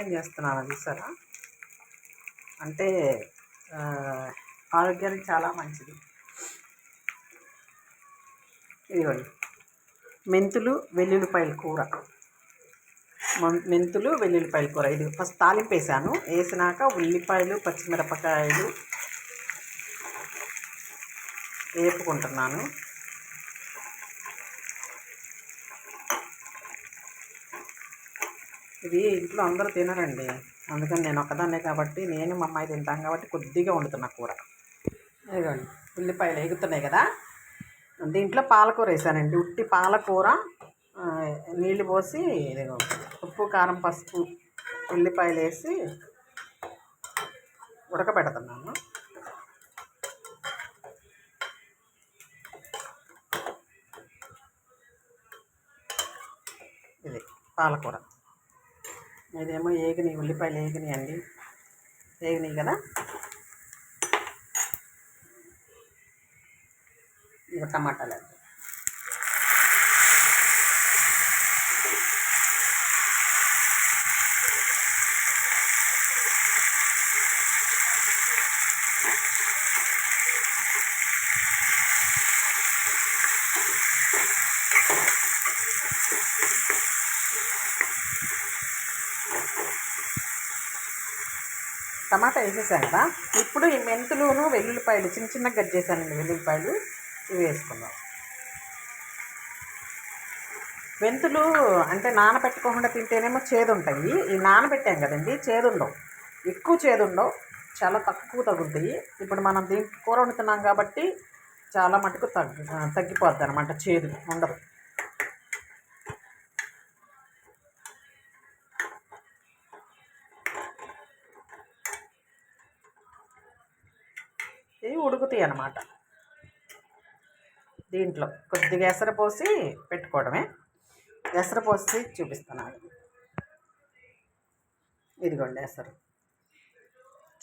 ఏం చేస్తున్నాను చూసారా? అంటే ఆరోగ్యానికి చాలా మంచిది. ఇదిగోండి. మెంతులు వెల్లుల్లిపాయల కూర. మెంతులు వెల్లుల్లిపాయల కూర. ఇది ఫస్ట్ తాలింపు వేసాను. వేసినాక ఉల్లిపాయలు పచ్చిమిరపకాయలు వేపుకుంటున్నాను. ఇది ఇంట్లో అందరూ తినరండి. అందుకని నేను ఒక్కదాన్నే కాబట్టి నేను మా అమ్మాయి తింటాం కాబట్టి కొద్దిగా వండుతున్నా కూర. ఇదిగోండి ఉల్లిపాయలు ఎగుతున్నాయి కదా. దీంట్లో పాలకూర వేసానండి. ఉట్టి పాలకూర నీళ్ళు పోసి ఇదిగో ఉప్పు కారం పసుపు ఉల్లిపాయలు వేసి ఉడకబెడుతున్నాను. ఇది పాలకూర. ఇదేమో ఏగినాయి ఉల్లిపాయలు ఏగినాయి అండి. ఏగినాయి కదా? ఇక టమాటాలు అండి టమాటా వేసేసాను కదా. ఇప్పుడు ఈ మెంతులును వెల్లుల్లిపాయలు చిన్న చిన్నగా కట్ చేశానండి వెల్లుల్లిపాయలు. ఇవి వేసుకుందాం. మెంతులు అంటే నానబెట్టుకోకుండా తింటేనేమో చేదుంటాయి. ఈ నానబెట్టాం కదండి చేదుండవు. ఎక్కువ చేదుండవు చాలా తక్కువ తగ్గుతాయి ఇప్పుడు మనం దీనికి కూర వండుతున్నాం కాబట్టి చాలా మటుకు తగ్గి తగ్గిపోద్ది అనమాట చేదు ఉండదు. ఇవి ఉడుకుతాయి అన్నమాట. దీంట్లో కొద్దిగా ఎసర పోసి పెట్టుకోవడమే. ఎసర పోసి చూపిస్తున్నాను ఇదిగోండి ఎసరు.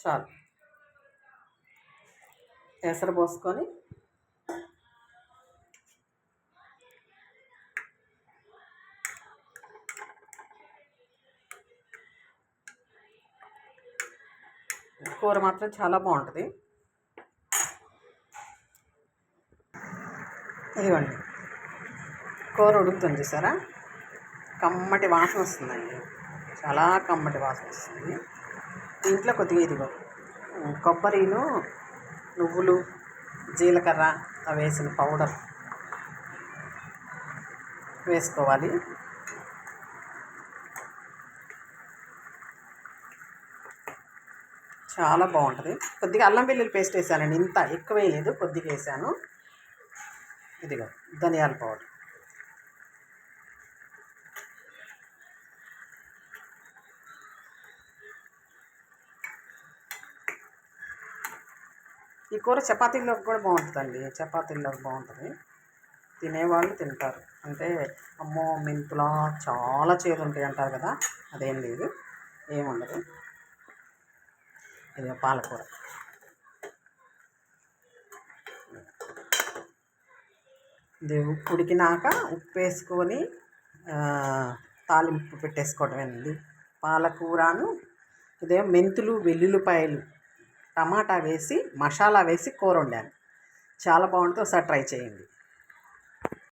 చాలు. ఎసరు పోసుకొని కూర మాత్రం చాలా బాగుంటుంది. ఇదిగోండి. కూర ఉడుకుతుంది చూసారా? కమ్మటి వాసన వస్తుందండి. చాలా కమ్మటి వాసన వస్తుంది. దీంట్లో కొద్దిగా ఇదిగో కొబ్బరిను నువ్వులు జీలకర్ర అవి వేసిన పౌడర్ వేసుకోవాలి. చాలా బాగుంటుంది. కొద్దిగా అల్లం వెల్లుల్లి పేస్ట్ వేసానండి. ఇంత ఎక్కువ వేయలేదు కొద్దిగా వేసాను. ఇదిగో ధనియాల పౌడర్. ఈ కూర చపాతీల్లోకి కూడా బాగుంటుందండి. చపాతీల్లోకి బాగుంటుంది. తినేవాళ్ళు తింటారు. అంటే అమ్మో మెంతులా చాలా చేదు ఉంటాయి అంటారు కదా అదేం లేదు ఏముండదు ఇది పాలకూర. ఇది ఉప్పు ఉడికినాక ఉప్పు వేసుకొని ఆ, తాలింపు పెట్టేసుకోవడమేనండి పాలకూరను ఇదేమో మెంతులు వెల్లుల్లిపాయలు టమాటా వేసి మసాలా వేసి కూర వండాను. చాలా బాగుంటుంది. ఒకసారి ట్రై చేయండి.